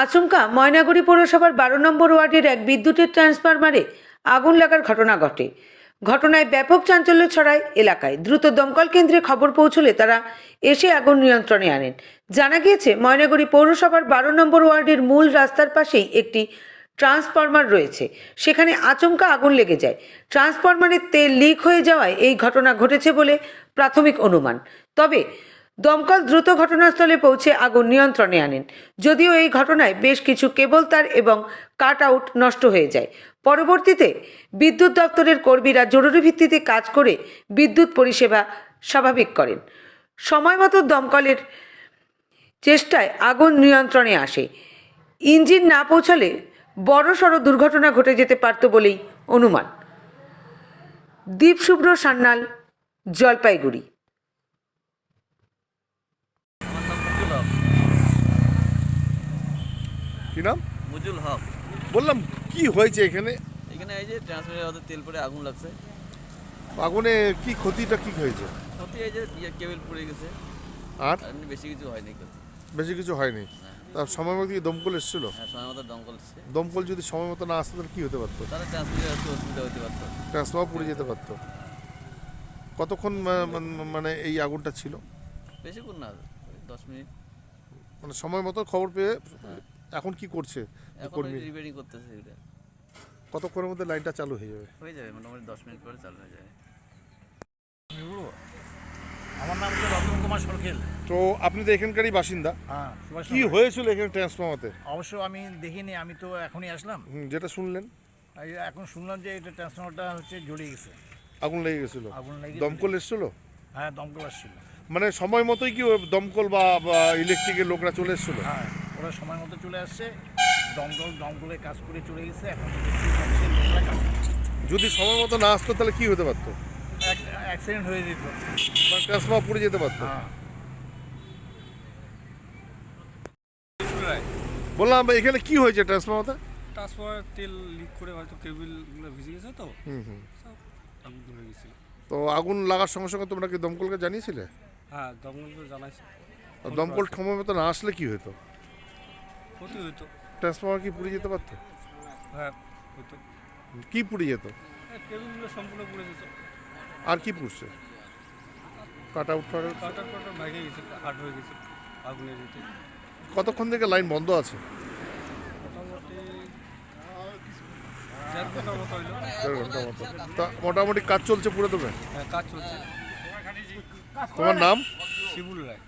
আচমকা ময়নাগুড়ি পৌরসভার বারো নম্বর ওয়ার্ডের এক বিদ্যুতের ট্রান্সফরমারে আগুন লাগার ঘটনা ঘটে। ঘটনায় ব্যাপক চাঞ্চল্য ছড়ায় এলাকায়। দ্রুত দমকল কেন্দ্রে খবর পৌঁছলে তারা এসে আগুন নিয়ন্ত্রণে আনেন। জানা গিয়েছে, ময়নাগুড়ি পৌরসভার বারো নম্বর ওয়ার্ডের মূল রাস্তার পাশেই একটি ট্রান্সফরমার রয়েছে। সেখানে আচমকা আগুন লেগে যায়। ট্রান্সফরমারের তেল লিক হয়ে যাওয়ায় এই ঘটনা ঘটেছে বলে প্রাথমিক অনুমান। তবে দমকল দ্রুত ঘটনাস্থলে পৌঁছে আগুন নিয়ন্ত্রণে আনেন। যদিও এই ঘটনায় বেশ কিছু কেবল তার এবং কাট আউট নষ্ট হয়ে যায়। পরবর্তীতে বিদ্যুৎ দপ্তরের কর্মীরা জরুরি ভিত্তিতে কাজ করে বিদ্যুৎ পরিষেবা স্বাভাবিক করেন। সময় মতো দমকলের চেষ্টায় আগুন নিয়ন্ত্রণে আসে। ইঞ্জিন না পৌঁছালে বড়সড় দুর্ঘটনা ঘটে যেতে পারত বলেই অনুমান। দীপশুভ্র সান্যাল, জলপাইগুড়ি আমার নাম মুজুল হক কি নাম? মুজুল হক। বললাম কি হয়েছে এখানে? এখানে এই যে ট্রান্সমিটার হতে তেল পরে আগুন লাগছে। আগুনে কি ক্ষতিটা কি হয়েছে? সত্যি এই যে ইয়ে কেবল পড়ে গেছে। আর? এমনি বেশি কিছু হয়নি বেশি কিছু হয়নি? তার সময় মতো দমকল এসেছিল? হ্যাঁ সময় মতো দমকল এসছে। দমকল যদি সময় মতো না আসতো তাহলে কি হতে পারতো? তাহলে ট্রান্সমিটার একটু অসুবিধা হতে পারতো। ট্রান্সফার পুড়ে যেতে পারতো। কতক্ষণ মানে এই আগুনটা ছিল? বেশিক্ষণ না দশ মিনিট। মানে সময় মতো খবর পেয়ে এখন কি করছে? এখন কর্মী? রিপেয়ারিং করতেছে এটা। কতক্ষণের মধ্যে লাইনটা চালু হয়ে যাবে? হয়ে যাবে মোটামুটি দশ মিনিট পরে চালু হয়ে যাবে। আমার নাম হচ্ছে রতন কুমার সরকেল তো আপনি তো এখানকারই বাসিন্দা। হ্যাঁ সুভাষ কি হয়েছিল এখানে ট্রান্সফর্মাতে? অবশ্য আমি দেখিনি আমি তো এখনই আসলাম। হুম, যেটা শুনলেন। এখন শুনলাম যে এটা ট্রান্সফর্মারটা হচ্ছে গেছে। আগুন লেগে গেছিল। আগুন লেগে দমকল এসেছিল? হ্যাঁ দমকল আসছিল। মানে সময় মতোই কি ও দমকল বা ইলেকট্রিকের লোকরা চলে এসেছিল? হ্যাঁ। ওরা সময় মতো চলে আসছে। দমদল দমকলে কাজ করে চলে গেছে এখন। যদি সময় মতো না আসতো তাহলে কি হতে পারতো? অ্যাক্সিডেন্ট হয়ে যেত। ট্রান্সফর্মার পুড়ে যেতে পারতো। হ্যাঁ। বললাম এখানে কি হয়েছে ট্রান্সফর্মারতে ট্রান্সফার তেল লিক করে হয়তো কেবিলগুলো ভিজে গেছে তো। হুম হুম। আগুন ধরে গেছিল তো আগুন লাগার সঙ্গে সঙ্গে তোমরা কি দমকলকে জানিয়েছিলে? হ্যাঁ দমকল তো জানাইছে। আর দমকল সময় মতো না আসলে কি হতো? ক্ষতি হইতো। ট্রান্সফর্মার কি পুড়ে যেতে পারতো? হ্যাঁ হইতো। কি পুড়ে যেত? কেবিলগুলো সম্পূর্ণ পড়ে যেত। আর কি পুড়ছে? কাট আউট কাটার কাটার ভেঙে গেছে হাট হয়ে গেছে আগুনের যেতে কতক্ষণ থেকে লাইন বন্ধ আছে? তা মোটামুটি কাজ চলছে পুরো দেবে হ্যাঁ কাজ চলছে। তোমার নাম? শিবুল রায়।